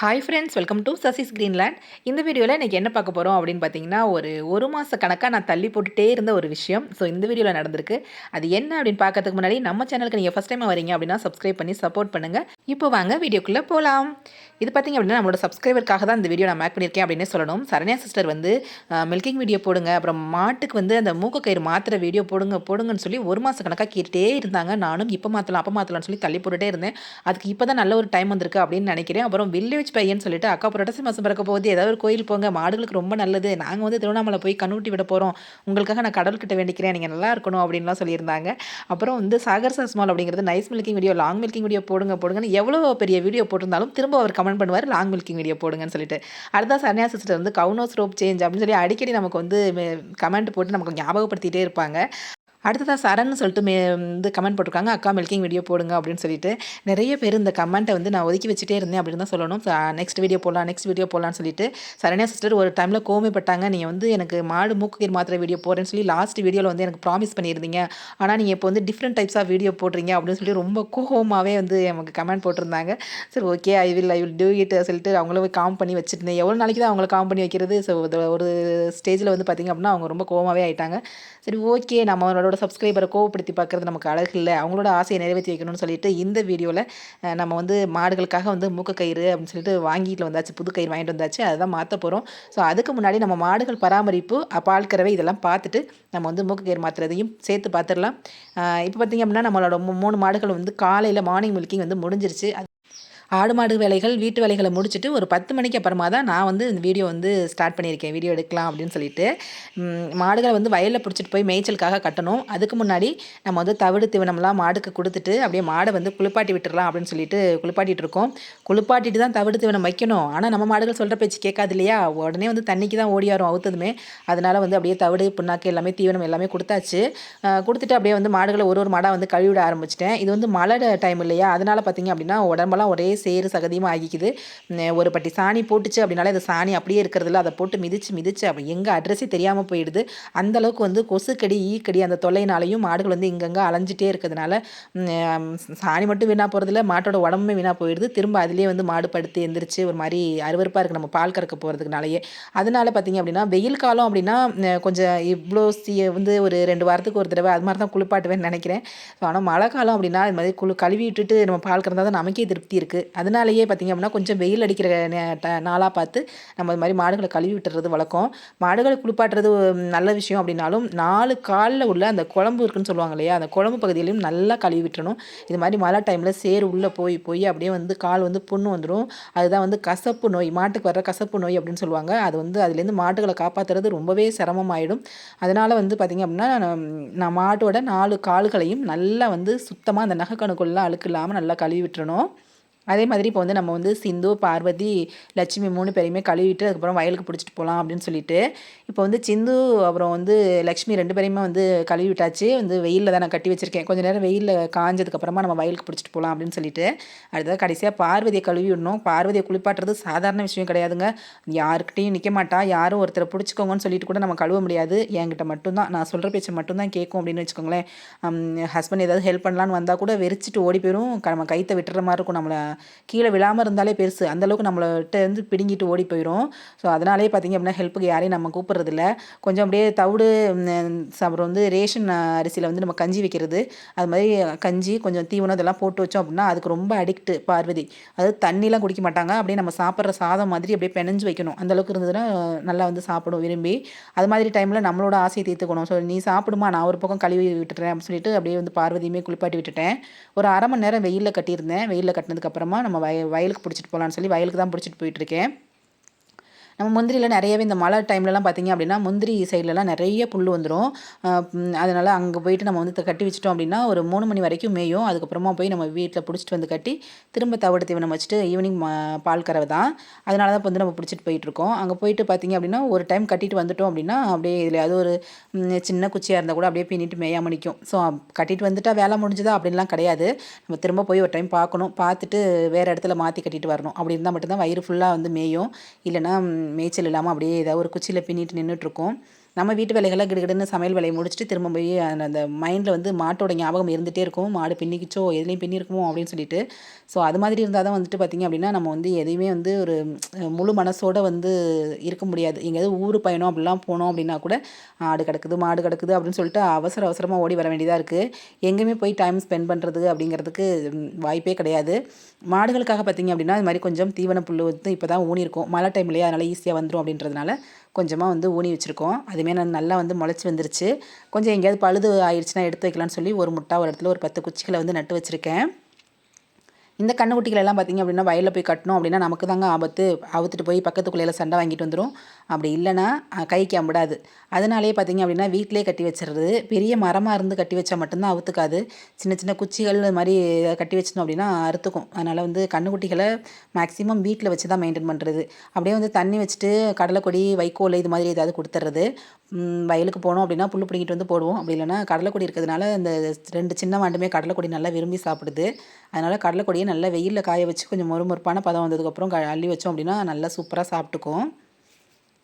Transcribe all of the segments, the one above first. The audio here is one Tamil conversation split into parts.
Hi friends welcome to Sasi's Greenland இந்த வீடியோவில் இன்றைக்கி என்ன பார்க்க போகிறோம் அப்படின்னு பார்த்தீங்கன்னா ஒரு ஒரு மாத கணக்காக நான் தள்ளி போட்டுகிட்டே இருந்த ஒரு விஷயம். ஸோ இந்த வீடியோவில் நடந்திருக்கு. அது என்ன அப்படின்னு பார்க்கறதுக்கு முன்னாடி நம்ம சேனலுக்கு நீங்கள் ஃபஸ்ட் டைம் வரீங்க அப்படின்னா சப்ஸ்கிரைப் பண்ணி சப்போர்ட் பண்ணுங்கள் இப்போ வாங்க வீடியோக்குள்ளே போகலாம் இது பார்த்திங்க அப்படின்னா நம்மளோட சப்ஸ்கிரைபருக்காக தான் இந்த வீடியோ நான் மேக் பண்ணியிருக்கேன் அப்படின்னு சொல்லணும். சரண்யா சிஸ்டர் வந்து மில்கிங் வீடியோ போடுங்க. அப்புறம் மாட்டுக்கு வந்து அந்த மூக்கு கயிறு மாத்திர வீடியோ போடுங்க போடுங்கன்னு சொல்லி ஒரு மாத கணக்காக கேட்டே இருந்தாங்க. நானும் இப்போ மாற்றலாம் அப்போ மாற்றலாம்னு சொல்லி தள்ளி போட்டுகிட்டே இருந்தேன். அதுக்கு இப்போ தான் நல்ல ஒரு டைம் வந்திருக்கு அப்படின்னு நினைக்கிறேன். அப்புறம் வில்லேஜ் பையன் சொல்லிட்டு அக்கா புரட்டசி மாதம் பிறக்க போகுது. ஏதாவது ஒரு கோயில் போங்க. மாடுகளுக்கு ரொம்ப நல்லது. நாங்கள் வந்து திருவண்ணாமலை போய் கண்ணூட்டி விட போகிறோம் உங்களுக்காக நான் கடவுள்கிட்ட வேண்டிக்கிறேன். நீங்கள் நல்லா இருக்கணும் அப்படின்லாம் சொல்லியிருந்தாங்க. அப்புறம் வந்து சாகர் சஸ்மால் அப்படிங்கிறது nice milking video long milking video போடுங்க போடுங்கன்னு எவ்வளோ பெரிய வீடியோ போட்டிருந்தாலும் திரும்ப அவர் கமெண்ட் பண்ணுவார். லாங் மில்கிங் வீடியோ போடுங்கன்னு சொல்லிட்டு. அடுத்த சன்னியா சிஸ்டர் வந்து கவுனோஸ் ரோப் சேஞ்ச் அப்படின்னு சொல்லி அடிக்கடி நமக்கு வந்து கமெண்ட் போட்டு நமக்கு ஞாபகப்படுத்திகிட்டே இருப்பாங்க. அடுத்ததாக சரண்னு சொல்லிட்டு மே வந்து கமெண்ட் போட்டிருக்காங்க. அக்கா மில்கிங் வீடியோ போடுங்க அப்படின்னு சொல்லிட்டு நிறைய பேர் இந்த கமெண்ட்டை வந்து நான் ஒதுக்கி வச்சுட்டே இருந்தேன் அப்படின்னு தான் சொல்லணும். நெக்ஸ்ட் வீடியோ போடலாம் நெக்ஸ்ட் வீடியோ போடலான்னு சொல்லிட்டு சரண்யா சிஸ்டர் ஒரு டைமில் கோமைப்பட்டாங்க நீங்கள் வந்து எனக்கு மாடு மூக்குகீர் மாத்திரை வீடியோ போடுறேன்னு சொல்லி லாஸ்ட் வீடியோவில் வந்து எனக்கு ப்ராமிஸ் பண்ணியிருந்தீங்க. ஆனால் நீங்கள் இப்போ வந்து டிஃப்ரெண்ட் டைப்ஸ் ஆஃப் வீடியோ போடுறீங்க அப்படின்னு சொல்லி ரொம்ப கோவமாகவே வந்து எனக்கு கமெண்ட் போட்டிருந்தாங்க. சரி okay I will I will do it சொல்லிட்டு அவங்கள போய் காம் பண்ணி வச்சுருந்தேன் எவ்வளோ நாளைக்கு தான் அவங்கள காம் பண்ணி வைக்கிறது? ஸோ ஒரு ஸ்டேஜில் வந்து பார்த்திங்க அப்படின்னா அவங்க ரொம்ப கோவமாகவே ஆயிட்டாங்க. சரி ஓகே நம்ம சப்ஸ்கிரைபரை கோவப்படுத்தி பார்க்குறது நமக்கு அழகு இல்லை. அவங்களோட ஆசையை நிறைவேற்றி வைக்கணும்னு சொல்லிட்டு இந்த வீடியோவில் நம்ம வந்து மாடுகளுக்காக வந்து மூக்க கயிறு அப்படின்னு சொல்லிட்டு வாங்கிட்டு வந்தாச்சு புது கயிறு வாங்கிட்டு வந்தாச்சு. அதை தான் மாற்ற போகிறோம் ஸோ அதுக்கு முன்னாடி நம்ம மாடுகள் பராமரிப்பு பால் கறவை இதெல்லாம் பார்த்துட்டு நம்ம வந்து மூக்க கயிறு மாற்றுறதையும் சேர்த்து பார்த்துடலாம். இப்போ பார்த்திங்க அப்படின்னா நம்மளோட மூணு மாடுகள் வந்து காலையில் மார்னிங் மில்கிங் வந்து முடிஞ்சிருச்சு. ஆடு மாடு வேலைகள் வீட்டு வேலைகளை முடிச்சுட்டு ஒரு பத்து மணிக்கு அப்புறமா தான் நான் வந்து இந்த வீடியோ வந்து ஸ்டார்ட் பண்ணியிருக்கேன். வீடியோ எடுக்கலாம் அப்படின்னு சொல்லிட்டு. மாடுகளை வந்து வயலில் பிடிச்சிட்டு போய் மேய்ச்சலுக்காக கட்டணும். அதுக்கு முன்னாடி நம்ம வந்து தவிடு தீவனம்லாம் மாடுக்கு கொடுத்துட்டு அப்படியே மாடை வந்து குளிப்பாட்டி விட்டுடலாம் அப்படின்னு சொல்லிட்டு குளிப்பாட்டிட்டு இருக்கோம். குளிப்பாட்டிட்டு தான் தவிடு தீவனம் வைக்கணும். ஆனால் நம்ம மாடுகள் சொல்கிற பேச்சு கேட்காது இல்லையா? உடனே வந்து தண்ணிக்கு தான் ஓடி வரும் அவுத்ததுமே. அதனால் வந்து அப்படியே தவிடு புண்ணாக்கு எல்லாமே தீவனம் எல்லாமே கொடுத்தாச்சு. கொடுத்துட்டு அப்படியே வந்து மாடுகளை ஒரு ஒரு மாடாக வந்து கழுவிட ஆரம்பிச்சிட்டேன். இது வந்து மழை டைம் இல்லையா? அதனால் பார்த்திங்க அப்படின்னா உடம்பெல்லாம் ஒரே சேறு சகதியமாக ஆகிக்குது. ஒரு பட்டி சாணி போட்டுச்சு அப்படின்னாலே அந்த சாணி அப்படியே இருக்கிறதுல அதை போட்டு மிதிச்சு மிதிச்சு அப்போ எங்கே அட்ரஸே தெரியாமல் போயிடுது. அந்தளவுக்கு வந்து கொசுக்கடி ஈக்கடி அந்த தொல்லைனாலையும் மாடுகள் வந்து இங்கங்கே அலைஞ்சிட்டே இருக்கிறதுனால சாணி மட்டும் வீணாக போகிறதுல மாட்டோட உடம்புமே வீணாக போயிடுது. திரும்ப அதிலே வந்து மாடு படுத்து எந்திரிச்சு ஒரு மாதிரி அருவறுப்பாக இருக்குது நம்ம பால் கறக்க போகிறதுக்குனாலேயே அதனால பார்த்திங்க அப்படின்னா வெயில் காலம் அப்படின்னா கொஞ்சம் இவ்வளோ வந்து ஒரு ரெண்டு வாரத்துக்கு ஒரு தடவை அது மாதிரி தான் குளிப்பாட்டுவேன்னு நினைக்கிறேன். ஆனால் மழை காலம் அப்படின்னா இது மாதிரி குழு கழுவி விட்டுட்டு நம்ம பால் கறந்தால் தான் நமக்கே திருப்தி இருக்குது அதனாலேயே பார்த்திங்க அப்படின்னா கொஞ்சம் வெயில் அடிக்கிற நாளாக பார்த்து நம்ம இது மாதிரி மாடுகளை கழுவி விட்டுறது வழக்கம். மாடுகளை குளிப்பாட்டுறது நல்ல விஷயம் அப்படின்னாலும் நாலு காலில் உள்ள அந்த குழம்பு இருக்குன்னு சொல்லுவாங்க இல்லையா? அந்த குழம்பு பகுதியிலையும் நல்லா கழுவி விட்டுறணும். இது மாதிரி மழை டைமில் சேர் உள்ளே போய் போய் அப்படியே வந்து கால் வந்து புண்ணு வந்துடும் அதுதான் வந்து கசப்பு நோய் மாட்டுக்கு வர்ற கசப்பு நோய் அப்படின்னு சொல்லுவாங்க. அது வந்து அதுலேருந்து மாட்டுகளை காப்பாற்றுறது ரொம்பவே சிரமமாயிடும். அதனால் வந்து பார்த்திங்க அப்படின்னா நான் மாட்டோட நாலு கால்களையும் நல்லா வந்து சுத்தமாக அந்த நகைக்கணுக்குள்ளெலாம் அழுக்கு இல்லாமல் நல்லா கழுவி விட்டுறணும். அதே மாதிரி இப்போ வந்து நம்ம வந்து சிந்து பார்வதி லட்சுமி மூணு பேரையுமே கழுவிட்டு அதுக்கப்புறம் வயலுக்கு பிடிச்சிட்டு போகலாம் அப்படின்னு சொல்லிட்டு இப்போ வந்து சிந்து அப்புறம் வந்து லக்ஷ்மி ரெண்டு பேரையுமே வந்து கழுவி விட்டாச்சு வந்து வெயிலில் தான் நான் கட்டி வச்சுருக்கேன். கொஞ்சம் நேரம் வெயிலில் காஞ்சதுக்கப்புறமா நம்ம வயலுக்கு பிடிச்சிட்டு போகலாம் அப்படின்னு சொல்லிட்டு அடுத்தது கடைசியாக பார்வதியை கழுவி விடணும் பார்வதியை குளிப்பாட்டுறது சாதாரண விஷயம் கிடையாதுங்க. யாருக்கிட்டையும் நிற்க மாட்டா. யாரும் ஒருத்தரை பிடிச்சிக்கோங்கன்னு சொல்லிட்டு கூட நம்ம கழுவ முடியாது. என்கிட்ட மட்டும்தான். நான் சொல்கிற பேச்சை மட்டும்தான் கேட்கும் அப்படின்னு வச்சுக்கோங்களேன். ஹஸ்பண்ட் ஏதாவது ஹெல்ப் பண்ணலான்னு வந்தால் கூட வெறிச்சிட்டு ஓடி போயிடும் நம்ம கைத்தை விட்டுற மாதிரி இருக்கும் நம்மளை. கீழே விழாமல் இருந்தாலே பெருசு. அந்தளவுக்கு நம்மள்கிட்ட வந்து பிடுங்கிட்டு ஓடி போயிடும் ஸோ அதனாலே பார்த்திங்க அப்படின்னா ஹெல்ப்புக்கு யாரையும் நம்ம கூப்பிட்றதில்ல. கொஞ்சம் அப்படியே தவிடு அப்புறம் வந்து ரேஷன் அரிசியில் வந்து நம்ம கஞ்சி வைக்கிறது. அது மாதிரி கஞ்சி கொஞ்சம் தீவனம் இதெல்லாம் போட்டு வச்சோம் அப்படின்னா அதுக்கு ரொம்ப அடிக்ட்டு பார்வதி. அதாவது தண்ணிலாம் குடிக்க மாட்டாங்க. அப்படியே நம்ம சாப்பிட்ற சாதம் மாதிரி அப்படியே பெனஞ்சு வைக்கணும். அந்தளவுக்கு இருந்ததுன்னா நல்லா வந்து சாப்பிடும் விரும்பி. அது மாதிரி டைமில் நம்மளோட ஆசையை தீர்த்துக்கணும். ஸோ நீ சாப்பிடுமா? நான் ஒரு பக்கம் கழுவி விட்டுறேன் அப்படின்னு சொல்லிட்டு அப்படியே வந்து பார்வதியுமே குளிப்பாட்டி விட்டுட்டேன். ஒரு அரை மணி நேரம் வெயிலில் கட்டியிருந்தேன். வெயிலில் கட்டினதுக்கப்புறமா அப்புறமா நம்ம வய வயலுக்கு பிடிச்சிட்டு போகலான்னு சொல்லி வயலுக்கு தான் பிடிச்சிட்டு போயிட்டுருக்கேன் நம்ம முந்திரியில் நிறையவே இந்த மழை டைம்லலாம் பார்த்திங்க அப்படின்னா முந்திரி சைட்லலாம் நிறைய புல் வந்துடும் அதனால் அங்கே போயிட்டு நம்ம வந்து கட்டி வச்சிட்டோம் அப்படின்னா ஒரு மூணு மணி வரைக்கும் மேயும். அதுக்கப்புறமா போய் நம்ம வீட்டில் பிடிச்சிட்டு வந்து கட்டி திரும்ப தவிடு தீவனம் வச்சுட்டு ஈவினிங் பால் கறவை தான். அதனால தான் இப்போ வந்து நம்ம பிடிச்சிட்டு போயிட்டுருக்கோம். அங்கே போயிட்டு பார்த்திங்க அப்படின்னா ஒரு டைம் கட்டிட்டு வந்துட்டோம் அப்படின்னா அப்படியே இதில் அது ஒரு சின்ன குச்சியாக இருந்தால் கூட அப்படியே பின்னிட்டு மேயாம நிற்கும் ஸோ கட்டிட்டு வந்துட்டால் வேலை முடிஞ்சுதா அப்படின்லாம் கிடையாது. நம்ம திரும்ப போய் ஒரு டைம் பார்க்கணும். பார்த்துட்டு வேறு இடத்துல மாற்றி கட்டிட்டு வரணும். அப்படி இருந்தால் மட்டும்தான் வயிறு ஃபுல்லாக வந்து மேயும். இல்லைனா மேய்ச்சல் இல்லாமல் அப்படியே ஏதாவது ஒரு குச்சியில் பின்னிட்டு நின்றுட்டுருக்கோம் நம்ம வீட்டு வேலைகளை கிடுகிடுன்னு சமையல் வேலையை முடிச்சுட்டு திரும்ப போய் அந்த மைண்டில் வந்து மாட்டோட ஞாபகம் இருந்துகிட்டே இருக்கும். மாடு பின்னிக்கிச்சோ எதுலேயும் பின்னிருக்குமோ அப்படின்னு சொல்லிட்டு. ஸோ அது மாதிரி இருந்தால் தான் வந்துட்டு பார்த்திங்க அப்படின்னா நம்ம வந்து எதையுமே வந்து ஒரு முழு மனசோட வந்து இருக்க முடியாது. எங்கேயாவது ஊர் பயணம் அப்படிலாம் போனோம் அப்படின்னா கூட ஆடு கிடக்குது மாடு கிடக்குது அப்படின்னு சொல்லிட்டு அவசர அவசரமாக ஓடி வர வேண்டியதாக இருக்குது எங்கேயுமே போய் டைம் ஸ்பெண்ட் பண்ணுறது அப்படிங்கிறதுக்கு வாய்ப்பே கிடையாது. மாடுகளுக்காக பார்த்திங்க அப்படின்னா இது மாதிரி கொஞ்சம் தீவன புல் வந்து இப்போ தான் ஊனியிருக்கும் மழை டைம்லேயே அதனால் ஈஸியாக வந்துடும் அப்படின்றதுனால கொஞ்சமாக வந்து ஊனி வச்சுருக்கோம். அதுவுமே நான் நல்லா வந்து முளைச்சி வந்துருச்சு. கொஞ்சம் எங்கேயாவது பழுது ஆயிடுச்சுன்னா எடுத்து வைக்கலான்னு சொல்லி ஒரு முட்டா ஒரு இடத்துல ஒரு பத்து குச்சிகளை வந்து நட்டு வச்சுருக்கேன். இந்த கண்ணுக்குட்டிகள் எல்லாம் பார்த்திங்க அப்படின்னா வயலில் போய் கட்டணும் அப்படின்னா நமக்கு தாங்க ஆபத்து. அவுத்துட்டு போய் பக்கத்துக்குள்ளே சண்டை வாங்கிட்டு வந்துடும் அப்படி இல்லைன்னா கைக்கு அம்பிடாது அதனாலேயே பார்த்திங்க அப்படின்னா வீட்டிலே கட்டி வச்சிடுறது பெரிய மரமாக இருந்து கட்டி வச்சா மட்டும்தான் அவுத்துக்காது. சின்ன சின்ன குச்சிகள் இது மாதிரி கட்டி வச்சிட்டோம் அப்படின்னா அறுத்துக்கும். அதனால் வந்து கண்ணுக்குட்டிகளை மேக்ஸிமம் வீட்டில் வச்சு தான் மெயின்டைன் பண்ணுறது அப்படியே வந்து தண்ணி வச்சுட்டு கடலைக்கொடி வைக்கோல் இது மாதிரி ஏதாவது கொடுத்துட்றது வயலுக்கு போனோம் அப்படின்னா புல் பிடிங்கிட்டு வந்து போடுவோம். அப்படி இல்லைன்னா கடலைக்கொடி இருக்கிறதுனால இந்த ரெண்டு சின்ன வாண்டுமே கடலைக்கொடி நல்லா விரும்பி சாப்பிடுது. அதனால் கடலைக்கொடியை நல்லா வெயிலில் காய வச்சு கொஞ்சம் மொறுமொறுப்பான பதம் வந்ததுக்கப்புறம் க அள்ளி வச்சோம் அப்படின்னா நல்லா சூப்பராக சாப்பிட்டுக்கும்.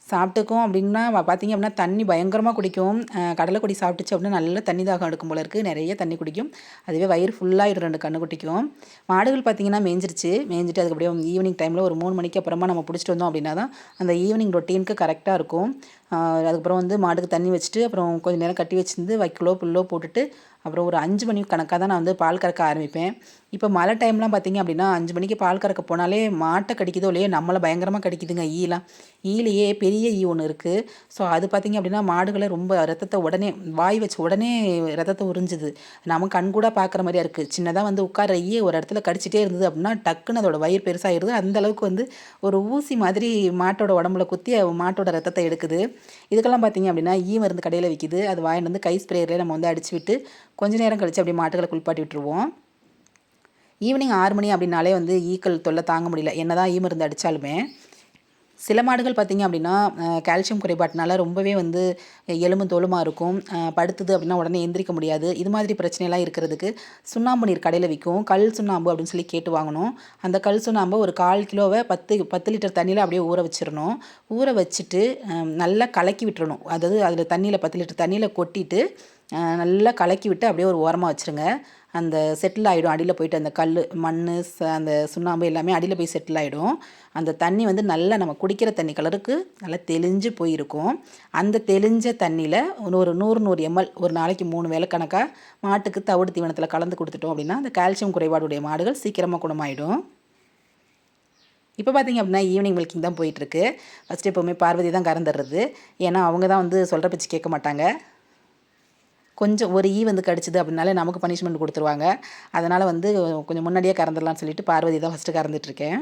சாப்பிட்டுக்கும் அப்படின்னா பார்த்திங்க பார்த்தீங்க அப்படின்னா தண்ணி பயங்கரமாக குடிக்கும். அஹ் கடலைக்கொடி சாப்பிட்டுச்சு அப்படின்னா நல்ல தண்ணி தாகம் எடுக்கும் போல இருக்குது நிறைய தண்ணி குடிக்கும். அதுவே வயிறு ஃபுல்லாகிடும் ரெண்டு கண்ணு குட்டிக்கும் மாடுகள் பார்த்திங்கன்னா மேய்ஞ்சிருச்சு மேய்ஞ்சிட்டு அதுக்கு அப்படியே ஈவினிங் டைமில் ஒரு மூணு மணிக்கு அப்புறமா நம்ம பிடிச்சிட்டு வந்தோம் அப்படின்னா தான் அந்த ஈவினிங் ரொட்டீனுக்கு கரெக்டாக இருக்கும். அதுக்கப்புறம் வந்து மாடுக்கு தண்ணி வச்சுட்டு அப்புறம் கொஞ்சம் நேரம் கட்டி வச்சிருந்து வைக்கலோ புல்லோ போட்டுட்டு அப்புறம் ஒரு அஞ்சு மணி கணக்காக தான் நான் வந்து பால் கறக்க ஆரம்பிப்பேன். இப்போ மழை டைம்லாம் பார்த்தீங்க அப்படின்னா அஞ்சு மணிக்கு பால் கறக்க போனாலே மாட்டை கடிக்குதோ இல்லையோ நம்மளை பயங்கரமாக கடிக்குதுங்க ஈலாம். ஈலையே பெரிய ஈ ஒன்று இருக்குது ஸோ அது பார்த்தீங்க அப்படின்னா மாடுகளை ரொம்ப ரத்தத்தை உடனே வாய் வச்சு உடனே ரத்தத்தை உறிஞ்சுது. நம்ம கண் கூட பார்க்குற மாதிரியா இருக்குது சின்னதாக வந்து உட்கார ஈ ஒரு இடத்துல கடிச்சிட்டே இருந்தது அப்படின்னா டக்குன்னு அதோட வயிறு பெருசாகிடுது அந்த அளவுக்கு வந்து ஒரு ஊசி மாதிரி மாட்டோட உடம்புல குத்தி மாட்டோட ரத்தத்தை எடுக்குது. இதுக்கெல்லாம் பார்த்தீங்க அப்படின்னா ஈ மருந்து கடையில் விற்கிது அது வாங்கிட்டு வந்து கை ஸ்ப்ரேயரில் நம்ம வந்து அடிச்சு விட்டு கொஞ்ச நேரம் கழித்து அப்படியே மாட்டுகளை குளிப்பாட்டி விட்டுருவோம். ஈவினிங் ஆறு மணி அப்படின்னாலே வந்து ஈக்கள் தொல்லை தாங்க முடியல. என்னதான் ஈ மருந்து அடித்தாலுமே சில மாடுகள் பார்த்திங்க அப்படின்னா கால்சியம் குறைபாட்டினால ரொம்பவே வந்து எலும்பு தோலுமாக இருக்கும். படுத்துது அப்படின்னா உடனே எந்திரிக்க முடியாது. இது மாதிரி பிரச்சனையெல்லாம் இருக்கிறதுக்கு சுண்ணாம்பு நீர் கடையில் விற்கும் கல் சுண்ணாம்பு அப்படின்னு சொல்லி கேட்டு வாங்கணும். அந்த கல் சுண்ணாம்பு ஒரு கால் கிலோவை பத்து பத்து லிட்டர் தண்ணியில் அப்படியே ஊற வச்சிடணும் ஊற வச்சுட்டு நல்லா கலக்கி விட்டுறணும். அதாவது அதில் தண்ணியில் பத்து லிட்டர் தண்ணியில் கொட்டிட்டு நல்லா கலக்கி விட்டு அப்படியே ஒரு ஓரமாக வச்சுருங்க. அந்த செட்டில் ஆகிடும் அடியில் போயிட்டு அந்த கல் மண் அந்த சுண்ணாம்பு எல்லாமே அடியில் போய் செட்டில் ஆகிடும் அந்த தண்ணி வந்து நல்லா நம்ம குடிக்கிற தண்ணி கலருக்கு நல்லா தெளிஞ்சு போயிருக்கும். அந்த தெளிஞ்ச தண்ணியில் ஒரு நூறு நூறு எம்எல் ஒரு நாளைக்கு மூணு வேளை கணக்காக மாட்டுக்கு தவிடு தீவனத்தில் கலந்து கொடுத்துட்டோம் அப்படின்னா அந்த கால்சியம் குறைபாடுடைய மாடுகள் சீக்கிரமாக குணமாயிடும். இப்போ பார்த்தீங்க அப்படின்னா ஈவினிங் மில்கிங் தான் போயிட்டுருக்கு ஃபஸ்ட்டு எப்போவுமே பார்வதி தான் கறந்துடுறது. ஏன்னா அவங்க தான் வந்து சொல்கிற பேச்சு கேட்க மாட்டாங்க. கொஞ்சம் ஒரு ஈ வந்து கிடச்சிது அப்படின்னாலே நமக்கு பனிஷ்மெண்ட் கொடுத்துருவாங்க. அதனால் வந்து கொஞ்சம் முன்னாடியே கறந்துடலாம்னு சொல்லிட்டு பார்வதி தான் ஃபஸ்ட்டு கறந்துட்டுருக்கேன்.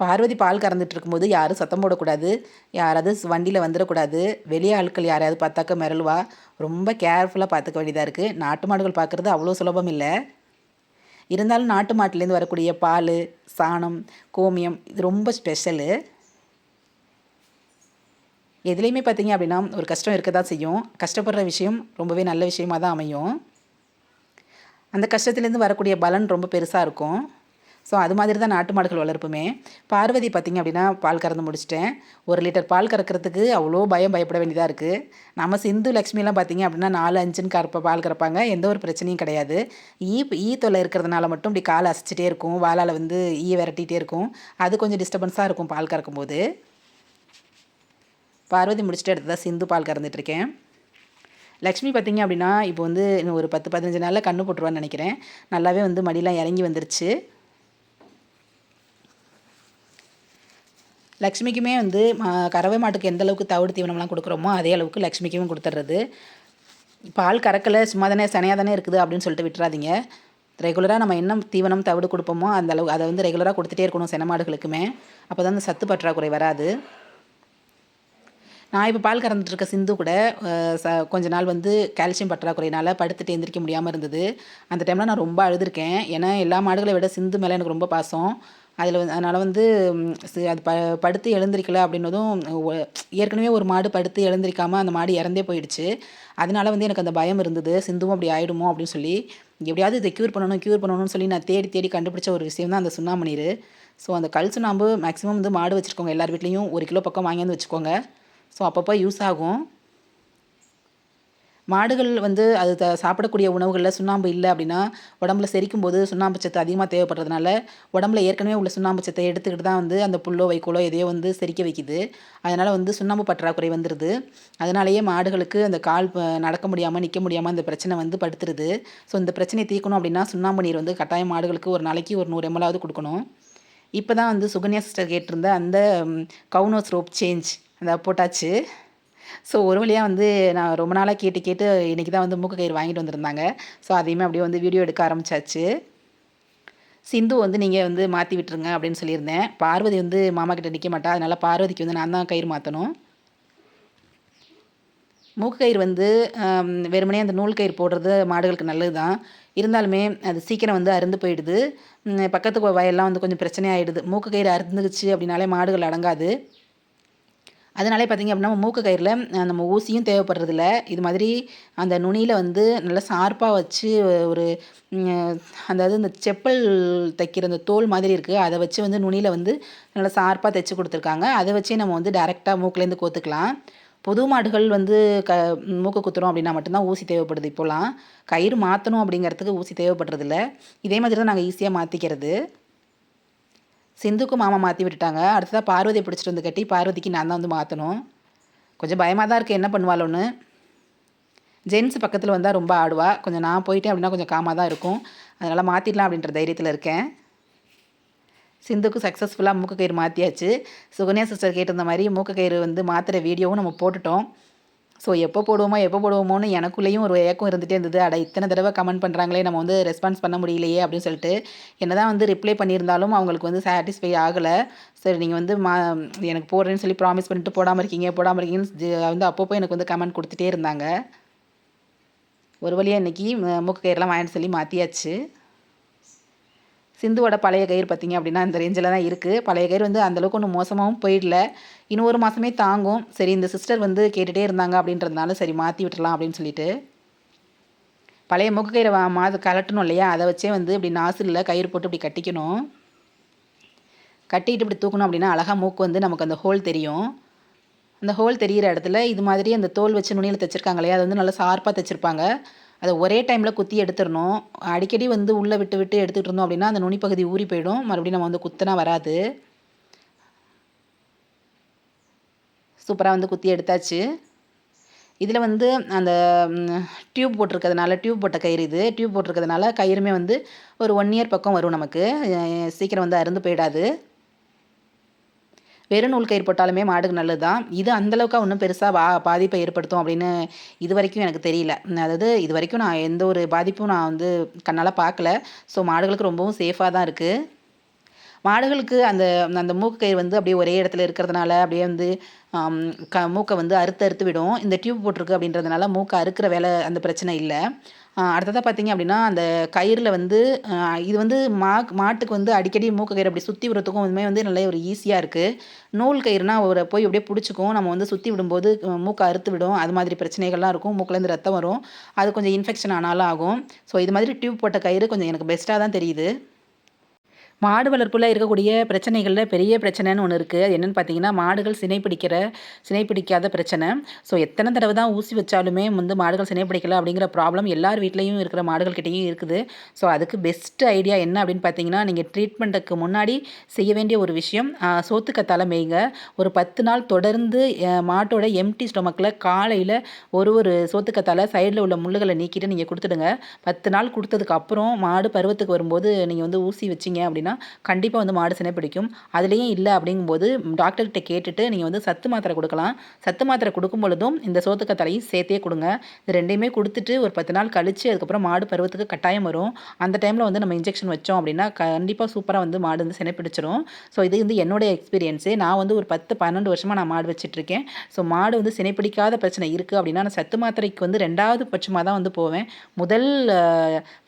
பார்வதி பால் கறந்துட்டு இருக்கும்போது யாரும் சத்தம் போடக்கூடாது. யாராவது வண்டியில் வந்துடக்கூடாது. வெளியே ஆட்கள் யாரையாவது பார்த்தாக்க மிரளுவா. ரொம்ப கேர்ஃபுல்லாக பார்த்துக்க வேண்டியதாக இருக்குது நாட்டு மாடுகள் பார்க்குறது அவ்வளோ சுலபம் இல்லை. இருந்தாலும் நாட்டு மாட்டுலேருந்து வரக்கூடிய பால் சாணம் கோமியம் இது ரொம்ப ஸ்பெஷலு எதுலேயுமே பார்த்தீங்க அப்படின்னா ஒரு கஷ்டம் இருக்க தான் செய்யும். கஷ்டப்படுற விஷயம் ரொம்பவே நல்ல விஷயமா தான் அமையும். அந்த கஷ்டத்துலேருந்து வரக்கூடிய பலன் ரொம்ப பெருசாக இருக்கும். ஸோ அது மாதிரி தான் நாட்டு மாடுகள் வளர்ப்புமே. பார்வதி பார்த்திங்க அப்படின்னா பால் கறந்து முடிச்சிட்டேன். ஒரு லிட்டர் பால் கறக்கிறதுக்கு அவ்வளோ பயம் பயப்பட வேண்டியதாக இருக்குது நம்ம சிந்து லக்ஷ்மிலாம் பார்த்திங்க அப்படின்னா நாலு அஞ்சுன்னு கறப்ப பால் கறப்பாங்க. எந்த ஒரு பிரச்சனையும் கிடையாது. ஈ ஈ தொல்லை இருக்கிறதுனால மட்டும் இப்படி கால் அசைச்சிட்டே இருக்கும். வாழால் வந்து ஈ விரட்டிகிட்டே இருக்கும். அது கொஞ்சம் டிஸ்டர்பன்ஸாக இருக்கும் பால் கறக்கும்போது. பார்வதி முடிச்சுட்டு எடுத்ததாக சிந்து பால் கறந்துட்டுருக்கேன் லக்ஷ்மி பார்த்திங்க அப்படின்னா இப்போ வந்து இன்னும் ஒரு பத்து பதினஞ்சு நாளில் கண்ணு போட்டுருவான்னு நினைக்கிறேன். நல்லாவே வந்து மடியெலாம் இறங்கி வந்துருச்சு. லக்ஷ்மிக்குமே வந்து கறவை மாட்டுக்கு எந்த அளவுக்கு தவிடு தீவனம்லாம் கொடுக்குறோமோ அதே அளவுக்கு லக்ஷ்மிக்குமே கொடுத்துட்றது. பால் கறக்கலை சும்மா தானே சனையாக தானே இருக்குது அப்படின்னு சொல்லிட்டு விட்டுறாதீங்க. ரெகுலராக நம்ம என்ன தீவனம் தவிடு கொடுப்போமோ அந்த அளவு அதை வந்து ரெகுலராக கொடுத்துட்டே இருக்கணும் சென மாடுகளுக்குமே. அப்போ தான் அந்த சத்து பற்றாக்குறை வராது. நான் இப்போ பால் கறந்துட்டு இருக்க சிந்து கூட ச கொஞ்ச நாள் வந்து கால்சியம் பற்றாக்குறையினால படுத்துட்டு எந்திரிக்க முடியாமல் இருந்தது. அந்த டைமில் நான் ரொம்ப அழுதுருக்கேன். ஏன்னா எல்லா மாடுகளை விட சிந்து மேலே எனக்கு ரொம்ப பாசம். அதில் வந்து அதனால் வந்து அது ப படுத்து எழுந்திரிக்கல அப்படின்னதும் ஏற்கனவே ஒரு மாடு படுத்து எழுந்திரிக்காமல் அந்த மாடு இறந்தே போயிடுச்சு. அதனால வந்து எனக்கு அந்த பயம் இருந்தது. சிந்துவும் அப்படி ஆகிடுமோ அப்படின்னு சொல்லி எப்படியாவது இதை க்யூர் பண்ணணும் க்யூர் பண்ணணும்னு சொல்லி நான் தேடி தேடி கண்டுபிடிச்ச ஒரு விஷயம் தான் அந்த சுண்ணாம்பு ஸோ அந்த கல் சுண்ணாம்பு மேக்ஸிமம் வந்து மாடு வச்சுருக்கோங்க எல்லார் வீட்லேயும் ஒரு கிலோ பக்கம் வாங்கி வந்து வச்சுக்கோங்க. ஸோ அப்பப்போ யூஸ் ஆகும். மாடுகள் வந்து அது த சாப்பிடக்கூடிய உணவுகளில் சுண்ணாம்பு இல்லை அப்படின்னா உடம்புல செரிக்கும் போது சுண்ணாம்பு சத்து அதிகமாக தேவைப்படுறதுனால உடம்புல ஏற்கனவே உள்ள சுண்ணாம்பு சத்தை எடுத்துக்கிட்டு தான் வந்து அந்த புல்லோ வைக்கோலோ எதையோ வந்து செரிக்க வைக்குது. அதனால் வந்து சுண்ணாம்பு பற்றாக்குறை வந்துடுது அதனாலேயே மாடுகளுக்கு அந்த கால் நடக்க முடியாமல் நிற்க முடியாமல் அந்த பிரச்சனை வந்து படுத்துருது. ஸோ இந்த பிரச்சனையை தீர்க்கணும் அப்படின்னா சுண்ணாம்பு நீர் வந்து கட்டாயம் மாடுகளுக்கு ஒரு நாளைக்கு ஒரு நூறு எம்எல்லாவது கொடுக்கணும். இப்போ தான் வந்து சுகன்யா சிஸ்டர் கேட்டிருந்த அந்த கவுனோஸ் ரோப் சேஞ்ச். அந்த போட்டாச்சு. ஸோ ஒரு வழியாக வந்து நான் ரொம்ப நாளாக கேட்டு கேட்டு இன்றைக்கி தான் வந்து மூக்கு கயிறு வாங்கிட்டு வந்திருந்தாங்க. ஸோ அதையுமே அப்படியே வந்து வீடியோ எடுக்க ஆரம்பித்தாச்சு சிந்து வந்து நீங்கள் வந்து மாற்றி விட்டுருங்க அப்படின்னு சொல்லியிருந்தேன். பார்வதி வந்து மாமா கிட்ட நிற்க மாட்டா. அதனால் பார்வதிக்கு வந்து நான் தான் கயிறு மாற்றணும் மூக்கு கயிறு வந்து வெறுமனே அந்த நூல் கயிறு போடுறது மாடுகளுக்கு நல்லது தான் இருந்தாலுமே அது சீக்கிரம் வந்து அருந்து போயிடுது. பக்கத்து வயல்லாம் வந்து கொஞ்சம் பிரச்சனையாகிடுது மூக்கு கயிறு அருந்துக்குச்சு அப்படின்னாலே மாடுகள் அடங்காது. அதனாலே பார்த்திங்க அப்படின்னா மூக்கு கயிறில் நம்ம ஊசியும் தேவைப்படுறதில்ல. இது மாதிரி அந்த நுனியில் வந்து நல்லா சார்பாக வச்சு ஒரு அதாவது இந்த செப்பல் தைக்கிற அந்த தோல் மாதிரி இருக்குது அதை வச்சு வந்து நுனியில் வந்து நல்லா சார்பாக தைச்சி கொடுத்துருக்காங்க. அதை வச்சே நம்ம வந்து டேரெக்டாக மூக்குலேருந்து கோத்துக்கலாம். புது மாடுகள் வந்து க மூக்கு குத்துறோம் அப்படின்னா மட்டும்தான் ஊசி தேவைப்படுது இப்போலாம். கயிறு மாற்றணும் அப்படிங்கிறதுக்கு ஊசி தேவைப்படுறதில்ல. இதே மாதிரி தான் நாங்கள் ஈஸியாக மாற்றிக்கிறது சிந்துக்கும் மாமா மாற்றி விட்டுட்டாங்க. அடுத்ததாக பார்வதியை பிடிச்சிட்டு வந்து கட்டி பார்வதிக்கு நான் தான் வந்து மாற்றணும் கொஞ்சம் பயமாக தான் இருக்குது என்ன பண்ணுவாளோன்னு? ஜென்ஸ் பக்கத்தில் வந்தால் ரொம்ப ஆடுவா. கொஞ்சம் நான் போயிட்டேன் அப்படின்னா கொஞ்சம் காமாக தான் இருக்கும். அதனால் மாற்றிடலாம் அப்படின்ற தைரியத்தில் இருக்கேன். சிந்துக்கு சக்ஸஸ்ஃபுல்லாக மூக்கு கயிறு மாற்றியாச்சு சுகன்யா சிஸ்டர் கேட்டிருந்த மாதிரி மூக்கு கயிறு வந்து மாற்றுற வீடியோவும் நம்ம போட்டுட்டோம். ஸோ எப்போ போடுவோமோ எப்போ போடுவோமோன்னு எனக்குள்ளேயும் ஒரு ஏக்கம் இருந்துகிட்டே இருந்தது. அட இத்தனை தடவை கமெண்ட் பண்ணுறாங்களே நம்ம வந்து ரெஸ்பான்ஸ் பண்ண முடியலையே அப்படின்னு சொல்லிட்டு என்ன தான் வந்து ரிப்ளை பண்ணியிருந்தாலும் அவங்களுக்கு வந்து சாட்டிஸ்ஃபை ஆகலை. சரி நீங்கள் வந்து மா எனக்கு போடுறேன்னு சொல்லி ப்ராமிஸ் பண்ணிட்டு போடாமல் இருக்கீங்க போடாமல் இருக்கீங்கன்னு வந்து அப்பப்போ எனக்கு வந்து கமெண்ட் கொடுத்துட்டே இருந்தாங்க. ஒரு வழியாக இன்றைக்கி மூக்கு கயிறெலாம் வாங்கிட்டு சொல்லி மாற்றியாச்சு சிந்துவோட பழைய கயிறு பார்த்திங்க அப்படின்னா இந்த ரேஞ்சில் தான் இருக்குது பழைய கயிறு வந்து அந்தளவுக்கு ஒன்றும் மோசமாகவும் போயிடல. இன்னும் ஒரு மாதமே தாங்கும். சரி இந்த சிஸ்டர் வந்து கேட்டுகிட்டே இருந்தாங்க அப்படின்றதுனால சரி மாற்றி விட்டுலாம் அப்படின்னு சொல்லிட்டு. பழைய மூக்கு கயிறை வா மாத கலட்டணும் இல்லையா? அதை வச்சே வந்து இப்படி நாசிலில் கயிறு போட்டு இப்படி கட்டிக்கணும். கட்டிட்டு இப்படி தூக்கணும் அப்படின்னா அழகாக மூக்கு வந்து நமக்கு அந்த ஹோல் தெரியும். அந்த ஹோல் தெரிகிற இடத்துல இது மாதிரி அந்த தோல் வச்சு நுனியில் தைச்சிருக்காங்க இல்லையா? அது வந்து நல்லா ஷார்ப்பாக தைச்சிருப்பாங்க. அதை ஒரே டைமில் குத்தி எடுத்துடணும். அடிக்கடி வந்து உள்ளே விட்டு விட்டு எடுத்துகிட்டு இருந்தோம் அப்படின்னா அந்த நுனி பகுதி ஊறி போயிடும். மறுபடியும் நம்ம வந்து குத்தினா வராது. சூப்பராக வந்து குத்தி எடுத்தாச்சு. இதில் வந்து அந்த டியூப் போட்டிருக்கிறதுனால டியூப் போட்ட கயிறு இது. டியூப் போட்டிருக்கிறதுனால கயிறுமே வந்து ஒரு ஒன் இயர் பக்கம் வரும் நமக்கு. சீக்கிரம் வந்து அருந்து போயிடாது. வெறும் நூல் கயிறு போட்டாலுமே மாடுக்கு நல்லது தான் இது அந்தளவுக்கு ஒன்றும் பெருசாக வா பாதிப்பை ஏற்படுத்தும் அப்படின்னு இது வரைக்கும் எனக்கு தெரியல. அதாவது இது வரைக்கும் நான் எந்த ஒரு பாதிப்பும் நான் வந்து கண்ணால் பார்க்கல ஸோ மாடுகளுக்கு ரொம்பவும் சேஃபாக தான் இருக்குது மாடுகளுக்கு அந்த அந்த மூக்கு கயிறு வந்து அப்படியே ஒரே இடத்துல இருக்கிறதுனால அப்படியே வந்து க மூக்கை வந்து அறுத்து அறுத்து விடும். இந்த டியூப் போட்டிருக்கு அப்படின்றதுனால மூக்கை அறுக்கிற வேலை அந்த பிரச்சனை இல்லை. அடுத்ததாக பார்த்தீங்க அப்படின்னா அந்த கயிறில் வந்து இது வந்து மா மாட்டுக்கு வந்து அடிக்கடி மூக்கு கயிறு அப்படி சுற்றி விடுறதுக்கும் இதுமே வந்து நல்ல ஒரு ஈஸியாக இருக்குது நூல் கயிறுனா ஒரு போய் அப்படியே பிடிச்சிக்கும். நம்ம வந்து சுற்றி விடும்போது மூக்கை அறுத்து விடும். அது மாதிரி பிரச்சனைகள்லாம் இருக்கும். மூக்கிலேருந்து ரத்தம் வரும். அது கொஞ்சம் இன்ஃபெக்ஷன் ஆனாலும் ஆகும். ஸோ இது மாதிரி டியூப் போட்ட கயிறு கொஞ்சம் எனக்கு பெஸ்ட்டாக தான் தெரியுது. மாடு வளர்ப்பில் இருக்கக்கூடிய பிரச்சனைகளில் பெரிய பிரச்சனைன்னு ஒன்று இருக்குது அது என்னென்னு பார்த்தீங்கன்னா மாடுகள் சினை பிடிக்கிற சினை பிடிக்காத பிரச்சனை. ஸோ எத்தனை தடவை தான் ஊசி வச்சாலுமே வந்து மாடுகள் சினை பிடிக்கல அப்படிங்கிற ப்ராப்ளம் எல்லார் வீட்லேயும் இருக்கிற மாடுகள் கிட்டேயும் இருக்குது. ஸோ அதுக்கு பெஸ்ட் ஐடியா என்ன அப்படின்னு பார்த்தீங்கன்னா நீங்கள் ட்ரீட்மெண்ட்டுக்கு முன்னாடி செய்ய வேண்டிய ஒரு விஷயம் சோத்துக்கத்தால் மேய்ங்க. ஒரு பத்து நாள் தொடர்ந்து மாட்டோட எம்டி ஸ்டொமக்கில் காலையில் ஒரு ஒரு சோத்துக்கத்தால் சைடில் உள்ள முள்ளுகளை நீக்கிட்டு நீங்கள் கொடுத்துடுங்க. பத்து நாள் கொடுத்ததுக்கு அப்புறம் மாடு பருவத்துக்கு வரும்போது நீங்கள் வந்து ஊசி வச்சிங்க அப்படின்னா அப்படின்னா கண்டிப்பாக வந்து மாடு சினை பிடிக்கும். அதுலேயும் இல்லை அப்படிங்கும்போது டாக்டர்கிட்ட கேட்டுட்டு நீங்கள் வந்து சத்து மாத்திரை கொடுக்கலாம். சத்து மாத்திரை கொடுக்கும் பொழுதும் இந்த சோத்துக்கத்தலையும் சேர்த்தே கொடுங்க. இது ரெண்டையுமே கொடுத்துட்டு ஒரு பத்து நாள் கழித்து அதுக்கப்புறம் மாடு பருவத்துக்கு கட்டாயம் வரும். அந்த டைமில் வந்து நம்ம இன்ஜெக்ஷன் வச்சோம் அப்படின்னா கண்டிப்பாக சூப்பராக வந்து மாடு வந்து சினை பிடிச்சிரும். ஸோ இது வந்து என்னுடைய எக்ஸ்பீரியன்ஸு நான் வந்து ஒரு பத்து பன்னெண்டு வருஷமாக நான் மாடு வச்சிட்ருக்கேன். ஸோ மாடு வந்து சினை பிடிக்காத பிரச்சனை இருக்குது அப்படின்னா நான் சத்து மாத்திரைக்கு வந்து ரெண்டாவது பட்சமாக தான் வந்து போவேன். முதல்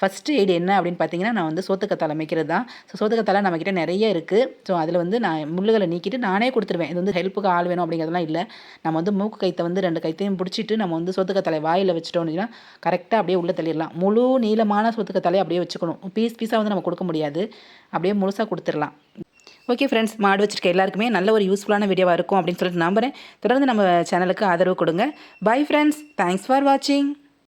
ஃபஸ்ட்டு எய்டு என்ன அப்படின்னு பார்த்தீங்கன்னா நான் வந்து சோத்துக்கத்தால் அமைக்கிறது தான் ஸோ சோதகத்தலை நம்மக்கிட்ட நிறைய இருக்குது ஸோ அதில் வந்து நான் முள்ளுகளை நீக்கிட்டு நானே கொடுத்துருவேன். இது வந்து ஹெல்ப்புக்கு ஆள் வேணும் அப்படிங்கிறதுலாம் இல்லை. நம்ம வந்து மூக்கு கைத்தை வந்து ரெண்டு கைத்தையும் பிடிச்சிட்டு நம்ம வந்து சொத்துக்கத்தலை வாயில் வச்சுட்டோம்னு கரெக்டாக அப்படியே உள்ளே தள்ளிடலாம். முழு நீளமான சொத்துக்கத்தலையை அப்படியே வச்சுக்கணும். பீஸ் பீஸாக வந்து நம்ம கொடுக்க முடியாது. அப்படியே முழுசாக கொடுத்துடலாம். ஓகே ஃப்ரெண்ட்ஸ் மாடு வச்சிருக்க எல்லாருக்குமே நல்ல ஒரு யூஸ்ஃபுல்லான வீடியோவாக இருக்கும் அப்படின்னு சொல்லிட்டு நம்புகிறேன் தொடர்ந்து நம்ம சேனலுக்கு ஆதரவு கொடுங்க. பை ஃப்ரெண்ட்ஸ் தேங்க்ஸ் ஃபார் வாட்சிங்